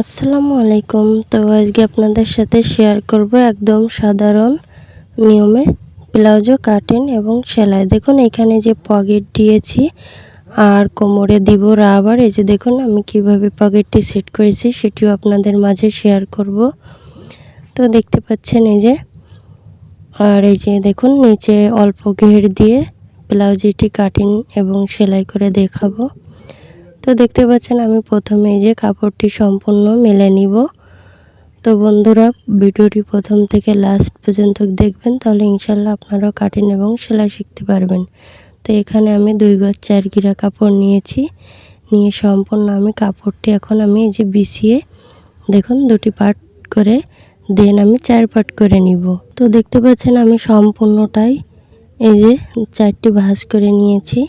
আসসালামু আলাইকুম। তো আজকে আপনাদের সাথে শেয়ার করব একদম সাধারণ নিয়মে ব্লাউজও কাটিং এবং সেলাই। দেখুন, এখানে যে পকেট দিয়েছি আর কোমরে দিব রাবার এই যে দেখুন, আমি কীভাবে পকেটটি সেট করেছি, সেটিও আপনাদের মাঝে শেয়ার করব। তো দেখতে পাচ্ছেন এই যে, আর এই যে দেখুন, নিচে অল্প ঘের দিয়ে ব্লাউজটি কাটিং এবং সেলাই করে দেখাবো। তো দেখতে পাচ্ছেন আমি প্রথমে এই যে কাপড়টি সম্পূর্ণ মেলে নিব। তো বন্ধুরা, ভিডিওটি প্রথম থেকে লাস্ট পর্যন্ত দেখবেন, তাহলে ইনশাল্লাহ আপনারাও কাটিং এবং সেলাই শিখতে পারবেন। তো এখানে আমি দুই গজ চার গিরা কাপড় নিয়েছি। নিয়ে সম্পূর্ণ আমি কাপড়টি এখন আমি এই যে বিছিয়ে, দেখুন, দুটি পার্ট করে দেন আমি চার পার্ট করে নিব। তো দেখতে পাচ্ছেন আমি সম্পূর্ণটাই এই যে চারটি ভাঁজ করে নিয়েছি।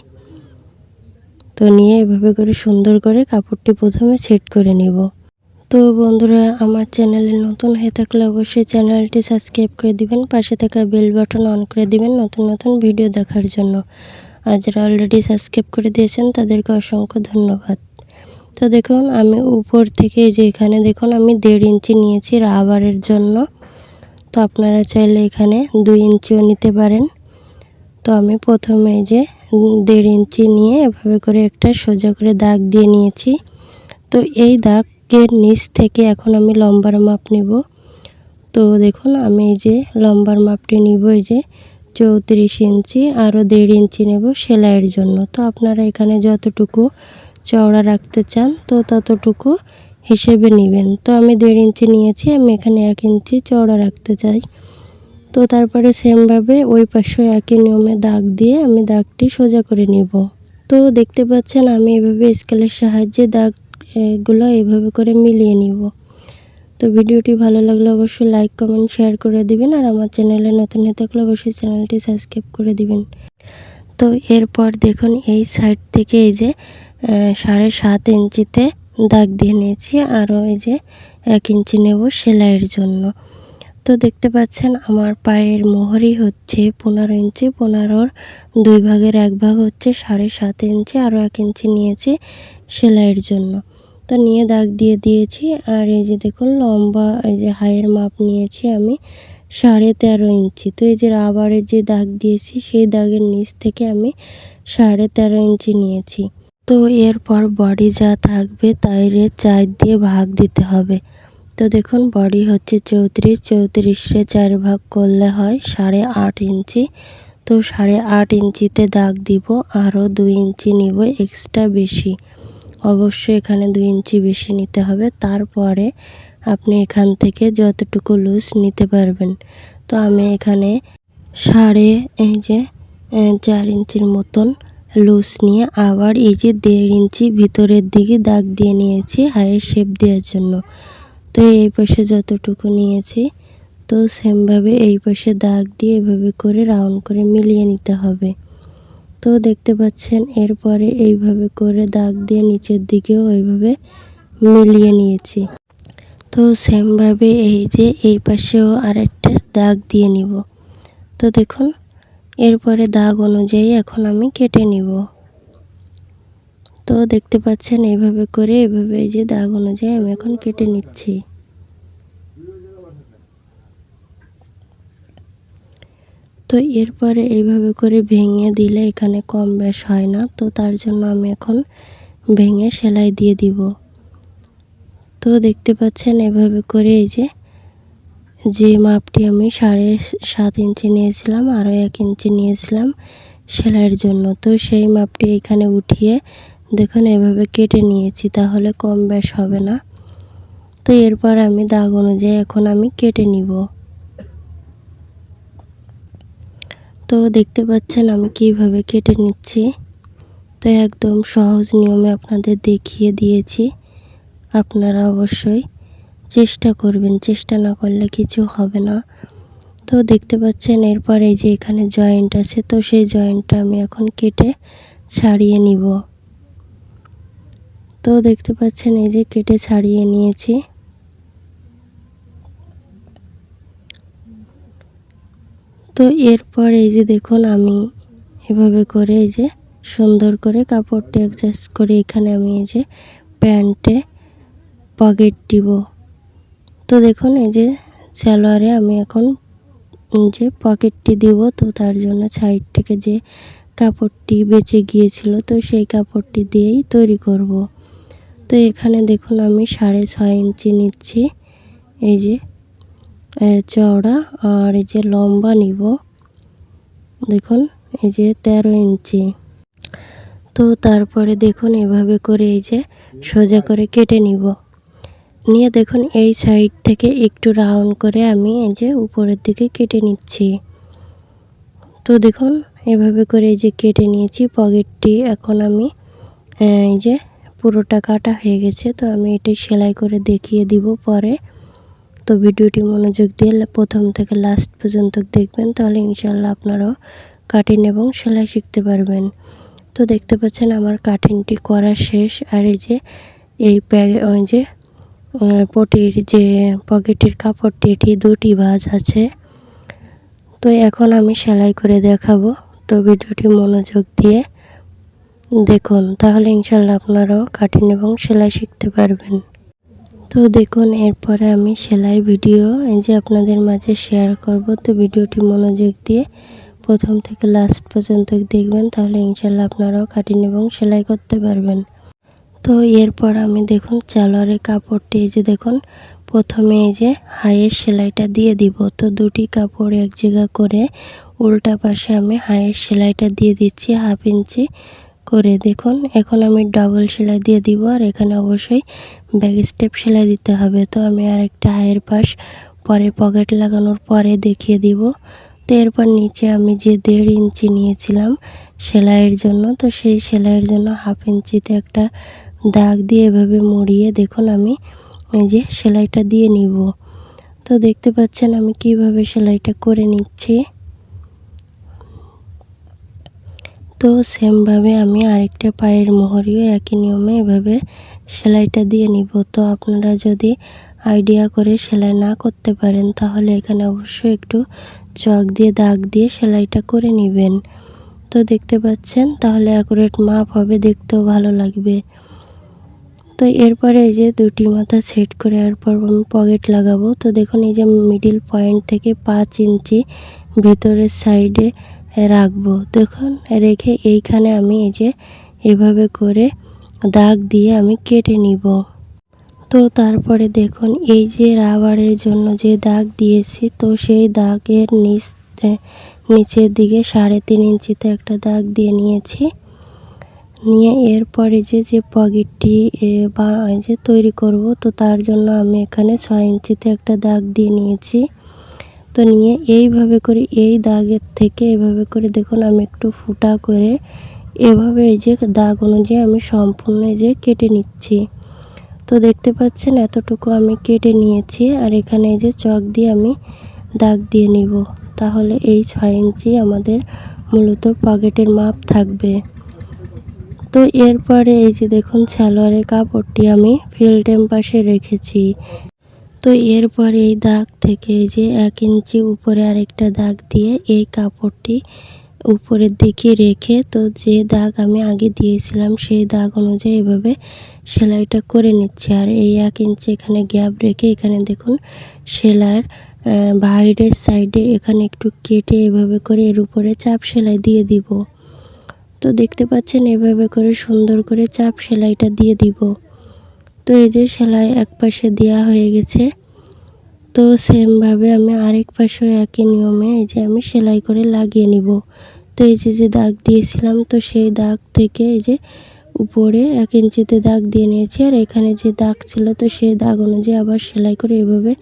তো নিয়ে এভাবে করে সুন্দর করে কাপড়টি প্রথমে সেট করে নিব। তো বন্ধুরা, আমার চ্যানেলে নতুন হয়ে থাকলে অবশ্যই চ্যানেলটি সাবস্ক্রাইব করে দিবেন, পাশে থাকা বেল বাটন অন করে দিবেন নতুন নতুন ভিডিও দেখার জন্য। আর যারা অলরেডি সাবস্ক্রাইব করে দিয়েছেন, তাদেরকে অসংখ্য ধন্যবাদ। তো দেখুন, আমি উপর থেকে যে এখানে দেখুন, আমি দেড় ইঞ্চি নিয়েছি রাবারের জন্য। তো আপনারা চাইলে এখানে দুই ইঞ্চিও নিতে পারেন। তো আমি প্রথমে যে দেড় ইঞ্চি নিয়ে এভাবে করে একটা সোজা করে দাগ দিয়ে নিয়েছি। তো এই দাগের নিচ থেকে এখন আমি লম্বার মাপ নেব। তো দেখুন, আমি এই যে লম্বার মাপটি নিব, এই যে চৌত্রিশ ইঞ্চি, আরও দেড় ইঞ্চি নেব সেলাইয়ের জন্য। তো আপনারা এখানে যতটুকু চওড়া রাখতে চান, তো ততটুকু হিসেবে নেবেন। তো আমি দেড় ইঞ্চি নিয়েছি, আমি এখানে এক ইঞ্চি চওড়া রাখতে চাই। তো তারপরে সেমভাবে ওই পাশে একই নিয়মে দাগ দিয়ে আমি দাগটি সোজা করে নিব। তো দেখতে পাচ্ছেন আমি এভাবে স্কেলের সাহায্যে দাগগুলো এভাবে করে মিলিয়ে নিব। তো ভিডিওটি ভালো লাগলে অবশ্যই লাইক, কমেন্ট, শেয়ার করে দিবেন আর আমার চ্যানেলে নতুন হয়ে থাকলে অবশ্যই চ্যানেলটি সাবস্ক্রাইব করে দিবেন। তো এরপর দেখুন এই সাইড থেকে এই যে সাড়ে সাত ইঞ্চিতে দাগ দিয়ে নিয়েছি, আরও এই যে এক ইঞ্চি নেব সেলাইয়ের জন্য। তো দেখতে পাচ্ছেন আমার পায়ের মোহরই হচ্ছে পনেরো ইঞ্চি, পনেরোর দুই ভাগের এক ভাগ হচ্ছে সাড়ে সাত ইঞ্চি আরও এক ইঞ্চি নিয়েছি সেলাইয়ের জন্য। তো নিয়ে দাগ দিয়ে দিয়েছি আর এই যে দেখুন লম্বা এই যে হাইয়ের মাপ নিয়েছি আমি সাড়ে তেরো ইঞ্চি। তো এই যে রাবারের যে দাগ দিয়েছি সেই দাগের নিচ থেকে আমি সাড়ে তেরো ইঞ্চি নিয়েছি। তো এরপর বডি যা থাকবে তাইরে চার দিয়ে ভাগ দিতে হবে। তো দেখুন, বডি হচ্ছে চৌত্রিশ, চৌত্রিশে চার ভাগ করলে হয় সাড়ে আট ইঞ্চি। তো সাড়ে আট ইঞ্চিতে দাগ দিব, আরও দুই ইঞ্চি নিব এক্সট্রা বেশি। অবশ্যই এখানে দুই ইঞ্চি বেশি নিতে হবে। তারপরে আপনি এখান থেকে যতটুকু লুজ নিতে পারবেন। তো আমি এখানে সাড়ে, এই যে চার ইঞ্চির মতন লুজ নিয়ে আবার এই যে দেড় ইঞ্চি ভিতরের দিকে দাগ দিয়ে নিয়েছি হাইয়ের শেপ দেওয়ার জন্য। তো এই পাশে যতটুকু নিয়েছি, তো সেমভাবে এই পাশে দাগ দিয়ে এভাবে করে রাউন্ড করে মিলিয়ে নিতে হবে। তো দেখতে পাচ্ছেন, এরপরে এইভাবে করে দাগ দিয়ে নিচের দিকেও এইভাবে মিলিয়ে নিয়েছি। তো সেমভাবে এই যে এই পাশেও আরেকটা দাগ দিয়ে নিব। তো দেখুন, এরপরে দাগ অনুযায়ী এখন আমি কেটে নিব। তো দেখতে পাচ্ছেন, এইভাবে করে এভাবে এই যে দাগ অনুযায়ী আমি এখন কেটে নিচ্ছি। তো এরপরে এইভাবে করে ভেঙে দিলে এখানে কম বেশ হয় না, তো তার জন্য আমি এখন ভেঙে সেলাই দিয়ে দিব। তো দেখতে পাচ্ছেন এভাবে করে এই যে যে মাপটি আমি সাড়ে সাত ইঞ্চি নিয়েছিলাম, আরও এক ইঞ্চি নিয়েছিলাম সেলাইয়ের জন্য। তো সেই মাপটি এখানে উঠিয়ে দেখুন, এভাবে কেটে নিয়েছি, তাহলে কম বেশ হবে না। তো এরপর আমি দাগ অনুযায়ী এখন আমি কেটে নিব। তো দেখতে পাচ্ছেন, আমি কীভাবে কেটে নিচ্ছি। তো একদম সহজ নিয়মে আপনাদের দেখিয়ে দিয়েছি। আপনারা অবশ্যই চেষ্টা করবেন, চেষ্টা না করলে কিছু হবে না। তো দেখতে পাচ্ছেন, এরপর এই যে এখানে জয়েন্ট আছে, তো সেই জয়েন্টটা আমি এখন কেটে ছাড়িয়ে নিব। তো দেখতে পাচ্ছেন, এই যে কেটে ছাড়িয়ে নিয়েছি তো এরপর এই যে দেখুন, আমি এভাবে করে এই যে সুন্দর করে কাপড়টি অ্যাডজাস্ট করে এখানে আমি এই যে প্যান্টে পকেট দিব তো দেখুন, এই যে সালোয়ারে আমি এখন যে পকেটটি দিব, তো তার জন্য সাইড থেকে যে কাপড়টি বেঁচে গিয়েছিল, তো সেই কাপড়টি দিয়েই তৈরি করব। তো এখানে দেখুন আমি সাড়ে ছয় ইঞ্চি নিচ্ছি। এই যে চওড়া আর এই যে লম্বা নিব। দেখুন, এই যে তেরো ইঞ্চি। তো তারপরে দেখুন এভাবে করে এই যে সোজা করে কেটে নিব। নিয়ে দেখুন এই সাইড থেকে একটু রাউন্ড করে আমি এই যে উপরের দিকে কেটে নিচ্ছি। তো দেখুন, এভাবে করে এই যে কেটে নিয়েছি। পকেটটি এখন আমি এই যে পুরোটা কাটা হয়ে গেছে, তো আমি এটি সেলাই করে দেখিয়ে দিব পরে। তো ভিডিওটি মনোযোগ দিয়ে প্রথম থেকে লাস্ট পর্যন্ত দেখবেন, তাহলে ইনশাল্লাহ আপনারাও কাটিং এবং সেলাই শিখতে পারবেন। তো দেখতে পাচ্ছেন আমার কাটিংটি করা শেষ, আর এই যে, এই ওই যে পটির যে পকেটের কাপড়টি, এটি দুটি ভাঁজ আছে। তো এখন আমি সেলাই করে দেখাবো। তো ভিডিওটি মনোযোগ দিয়ে দেখুন, তাহলে ইনশাল্লাহ আপনারাও কাটিং এবং সেলাই শিখতে পারবেন। তো দেখুন, এরপরে আমি সেলাই ভিডিও এই যে আপনাদের মাঝে শেয়ার করব। তো ভিডিওটি মনোযোগ দিয়ে প্রথম থেকে লাস্ট পর্যন্ত দেখবেন, তাহলে ইনশাল্লাহ আপনারাও কাটিং এবং সেলাই করতে পারবেন। তো এরপর আমি দেখুন চালোয়ারের কাপড়টি এই যে দেখুন, প্রথমে এই যে হাইয়ের সেলাইটা দিয়ে দিব। তো দুটি কাপড় এক জায়গা করে উল্টা পাশে আমি হাইয়ের সেলাইটা দিয়ে দিচ্ছি, হাফ ইঞ্চি করে দেখুন। এখন আমি ডাবল সেলাই দিয়ে দিব আর এখানে অবশ্যই ব্যাগ স্টেপ সেলাই দিতে হবে। তো আমি আর একটা হাইয়ের পাশ পরে পকেট লাগানোর পরে দেখিয়ে দিব। তো এরপর নিচে আমি যে দেড় ইঞ্চি নিয়েছিলাম সেলাইয়ের জন্য, তো সেই সেলাইয়ের জন্য হাফ ইঞ্চিতে একটা দাগ দিয়ে এভাবে মুড়িয়ে দেখুন আমি এই যে সেলাইটা দিয়ে নিব। তো দেখতে পাচ্ছেন আমি কীভাবে সেলাইটা করে নিচ্ছি। তো সেমভাবে আমি আরেকটা পায়ের মোহরিও একই নিয়মে এভাবে সেলাইটা দিয়ে নিব। তো আপনারা যদি আইডিয়া করে সেলাই না করতে পারেন, তাহলে এখানে অবশ্যই একটু চক দিয়ে, দাগ দিয়ে সেলাইটা করে নেবেন। তো দেখতে পাচ্ছেন, তাহলে অ্যাকুরেট মাপ হবে, দেখতেও ভালো লাগবে। তো এরপরে এই যে দুটি মাথা সেট করে এরপর আমি পকেট লাগাবো। তো দেখুন, এই যে মিডিল পয়েন্ট থেকে পাঁচ ইঞ্চি ভেতরের সাইডে রাখব। দেখুন, রেখে এইখানে আমি এই যে এভাবে করে দাগ দিয়ে আমি কেটে নিব। তো তারপরে দেখুন, এই যে রাবারের জন্য যে দাগ দিয়েছি, তো সেই দাগের নিচ নিচের দিকে সাড়ে তিন ইঞ্চিতে একটা দাগ দিয়ে নিয়েছি। নিয়ে এরপরে যে যে পকেটটি বা যে তৈরি করব, তো তার জন্য আমি এখানে ছয় ইঞ্চিতে একটা দাগ দিয়ে নিয়েছি। তো নিয়ে এইভাবে করে, এই দাগের থেকে এভাবে করে দেখুন, আমি একটু ফুটা করে এভাবে এই যে দাগ অনুযায়ী আমি সম্পূর্ণ যে কেটে নিচ্ছি। তো দেখতে পাচ্ছেন এতটুকু আমি কেটে নিয়েছি আর এখানে এই যে চক দিয়ে আমি দাগ দিয়ে নিব। তাহলে এই ছয় ইঞ্চি আমাদের মূলত পকেটের মাপ থাকবে। তো এরপরে এই যে দেখুন, সালোয়ারের কাপড়টি আমি ফিল্টেম পাশে রেখেছি। তো এরপর এই দাগ থেকে যে এক ইঞ্চি উপরে আরেকটা দাগ দিয়ে এই কাপড়টি উপরের দিকে রেখে, তো যে দাগ আমি আগে দিয়েছিলাম সেই দাগ অনুযায়ী এভাবে সেলাইটা করে নিচ্ছি। আর এই এক ইঞ্চি এখানে গ্যাপ রেখে এখানে দেখুন সেলাইয়ের বাইরের সাইডে এখানে একটু কেটে এভাবে করে এর উপরে চাপ সেলাই দিয়ে দিব। তো দেখতে পাচ্ছেন এভাবে করে সুন্দর করে চাপ সেলাইটা দিয়ে দিব। তো এই যে সেলাই এক পাশে দেওয়া হয়ে গেছে। তো সেমভাবে আমি আরেক পাশেও একই নিয়মে এই যে আমি সেলাই করে লাগিয়ে নিব। তো এই যে যে দাগ দিয়েছিলাম, তো সেই দাগ থেকে এই যে উপরে এক ইঞ্চিতে দাগ দিয়ে নিয়েছি। আর এখানে যে দাগ ছিল, তো সেই দাগ অনুযায়ী আবার সেলাই করে এভাবে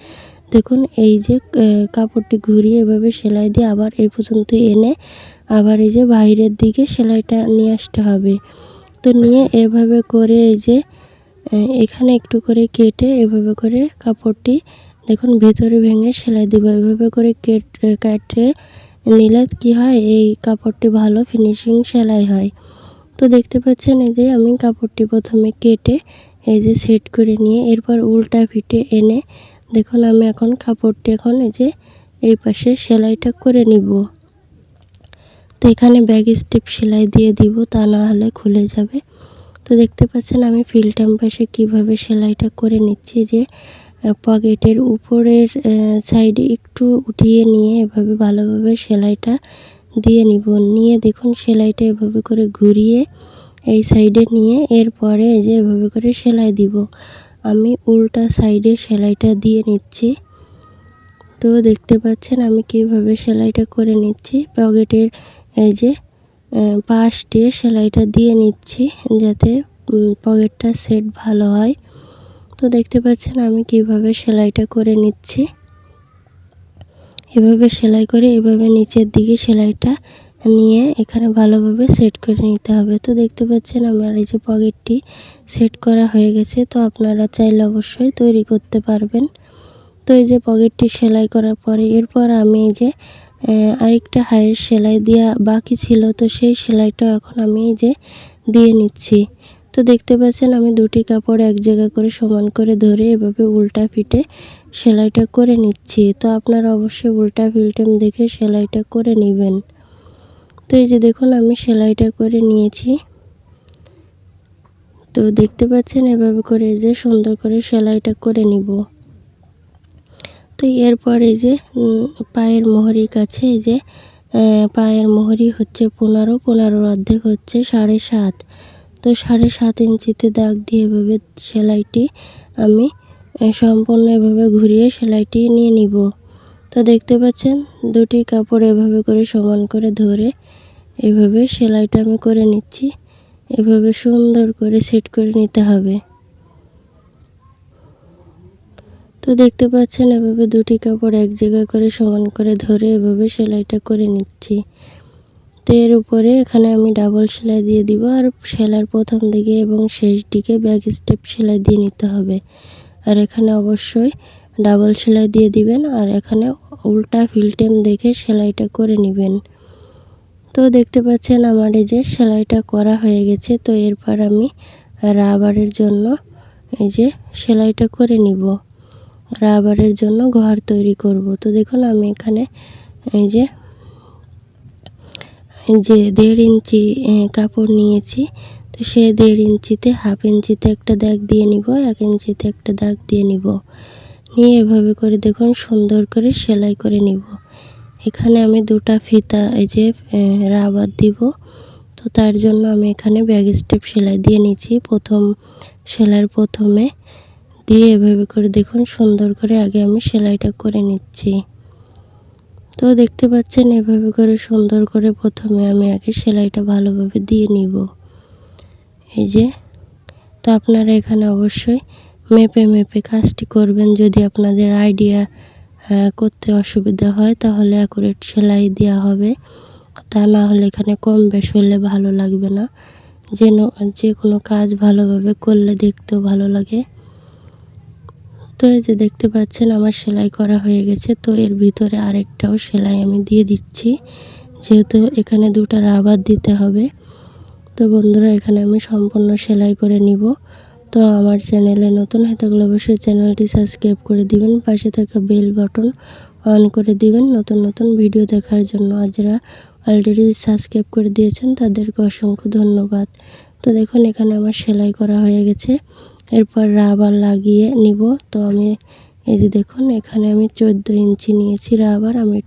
দেখুন, এই যে কাপড়টি ঘুরিয়ে এভাবে সেলাই দিয়ে আবার এই পর্যন্ত এনে আবার এই যে বাইরের দিকে সেলাইটা নিয়ে আসতে হবে। তো নিয়ে এভাবে করে এই যে এখানে একটু করে কেটে এভাবে করে কাপড়টি দেখুন, ভেতরে ভেঙে সেলাই দেবো। এভাবে করে কেটে নিলে কি হয়? এই কাপড়টি ভালো ফিনিশিং সেলাই হয়। তো দেখতে পাচ্ছেন, এই যে আমি কাপড়টি প্রথমে কেটে এই যে সেট করে নিয়ে এরপর উল্টা ফিটে এনে দেখুন, আমি এখন কাপড়টি এখন এই যে এই পাশে সেলাইটা করে নিব। তো এখানে ব্যাগ স্টেপ সেলাই দিয়ে দিব, তা না হলে খুলে যাবে। তো দেখতে পাচ্ছেন, আমি ফিল্টাম পাশে কীভাবে সেলাইটা করে নিচ্ছি যে পকেটের উপরের সাইডে একটু উঠিয়ে নিয়ে এভাবে ভালোভাবে সেলাইটা দিয়ে নিব। নিয়ে দেখুন সেলাইটা এভাবে করে ঘুরিয়ে এই সাইডে নিয়ে এরপরে এই যে এভাবে করে সেলাই দিব। আমি উল্টা সাইডে সেলাইটা দিয়ে নিচ্ছি। তো দেখতে পাচ্ছেন আমি কীভাবে সেলাইটা করে নিচ্ছি। পকেটের এই যে পাশ দিয়ে সেলাইটা দিয়ে নিচ্ছি যাতে পকেটটা সেট ভালো হয়। তো দেখতে পাচ্ছেন আমি কীভাবে সেলাইটা করে নিচ্ছি। এভাবে সেলাই করে এভাবে নিচের দিকে সেলাইটা নিয়ে এখানে ভালোভাবে সেট করে নিতে হবে। তো দেখতে পাচ্ছেন আমার এই যে পকেটটি সেট করা হয়ে গেছে, তো আপনারা চাইলে অবশ্যই তৈরি করতে পারবেন। তো এই যে পকেটটি সেলাই করার পরে এরপর আমি এই যে আরেকটা হায়ের সেলাই দেওয়া বাকি ছিল, তো সেই সেলাইটা এখন আমি এই যে দিয়ে নিচ্ছি। তো দেখতে পাচ্ছেন আমি দুটি কাপড় এক জায়গা করে সমান করে ধরে এভাবে উল্টা ফিটে সেলাইটা করে নিচ্ছি। তো আপনারা অবশ্যই উল্টা ফিল্টেম দেখে সেলাইটা করে নেবেন। তো এই যে দেখুন আমি সেলাইটা করে নিয়েছি। তো দেখতে পাচ্ছেন এভাবে করে যে সুন্দর করে সেলাইটা করে নিব। তো এরপরে যে পায়ের মোহরির কাছে এই যে পায়ের মোহরি হচ্ছে পনেরো, পনেরোর অর্ধেক হচ্ছে সাড়ে সাত। তো সাড়ে সাত ইঞ্চিতে দাগ দিয়ে এভাবে সেলাইটি আমি সম্পূর্ণ এভাবে ঘুরিয়ে সেলাইটি নিয়ে নিব। তো দেখতে পাচ্ছেন, দুটি কাপড় এভাবে করে সমান করে ধরে এভাবে সেলাইটা আমি করে নিচ্ছি। এভাবে সুন্দর করে সেট করে নিতে হবে। তো দেখতে পাচ্ছেন, এভাবে দুটি কাপড় এক জায়গা করে সমান করে ধরে এভাবে সেলাইটা করে নিচ্ছি। তো এর উপরে এখানে আমি ডাবল সেলাই দিয়ে দিব আর সেলাইয়ের প্রথম দিকে এবং শেষ দিকে ব্যাক স্টেপ সেলাই দিয়ে নিতে হবে। আর এখানে অবশ্যই ডাবল সেলাই দিয়ে দিবেন আর এখানে উল্টা ফিলটেম দেখে সেলাইটা করে নেবেন। তো দেখতে পাচ্ছেন আমার এই যে সেলাইটা করা হয়ে গেছে, তো এরপর আমি রাবারের জন্য এই যে সেলাইটা করে নিব। রাবারের জন্য ঘর তৈরি করব। তো দেখুন আমি এখানে এই যে যে দেড় ইঞ্চি কাপড় নিয়েছি। তো সে দেড় ইঞ্চিতে, হাফ ইঞ্চিতে একটা দাগ দিয়ে নিব, এক ইঞ্চিতে একটা দাগ দিয়ে নিব। নিয়ে এভাবে করে দেখুন, সুন্দর করে সেলাই করে নিব। এখানে আমি দুটা ফিতা, এই যে রাবার দিব। তো তার জন্য আমি এখানে ব্যাগ স্টেপ সেলাই দিয়ে নিচ্ছি প্রথম সেলাইয়ের প্রথমে। দিয়ে এভাবে করে দেখুন, সুন্দর করে আগে আমি সেলাইটা করে নিচ্ছি। তো দেখতে পাচ্ছেন, এভাবে করে সুন্দর করে প্রথমে আমি আগে সেলাইটা ভালোভাবে দিয়ে নিব। এই যে, তো আপনারা এখানে অবশ্যই মেপে মেপে কাজটি করবেন। যদি আপনাদের আইডিয়া করতে অসুবিধা হয়, তাহলে অ্যাকুরেট সেলাই দেওয়া হবে। তা না হলে এখানে কম বেশ হলে ভালো লাগবে না। যেন যে কোনো কাজ ভালোভাবে করলে দেখতেও ভালো লাগে। তো এই যে দেখতে পাচ্ছেন আমার সেলাই করা হয়ে গেছে, তো এর ভিতরে আরেকটাও সেলাই আমি দিয়ে দিচ্ছি। যেহেতু এখানে দুটো রাবার দিতে হবে, তো বন্ধুরা এখানে আমি সম্পূর্ণ সেলাই করে নিব। তো আমার চ্যানেলে নতুন হয়ে থাকলে অবশ্যই চ্যানেলটি সাবস্ক্রাইব করে দিবেন, পাশে থাকা বেল বাটন অন করে দিবেন নতুন নতুন ভিডিও দেখার জন্য। আর যারা অলরেডি সাবস্ক্রাইব করে দিয়েছেন তাদেরকে অসংখ্য ধন্যবাদ। তো দেখুন এখানে আমার সেলাই করা হয়ে গেছে। এরপর রাবার লাগিয়ে নিব। তো আমি এই যে দেখুন, এখানে আমি চোদ্দ ইঞ্চি নিয়েছি রাবার। আমি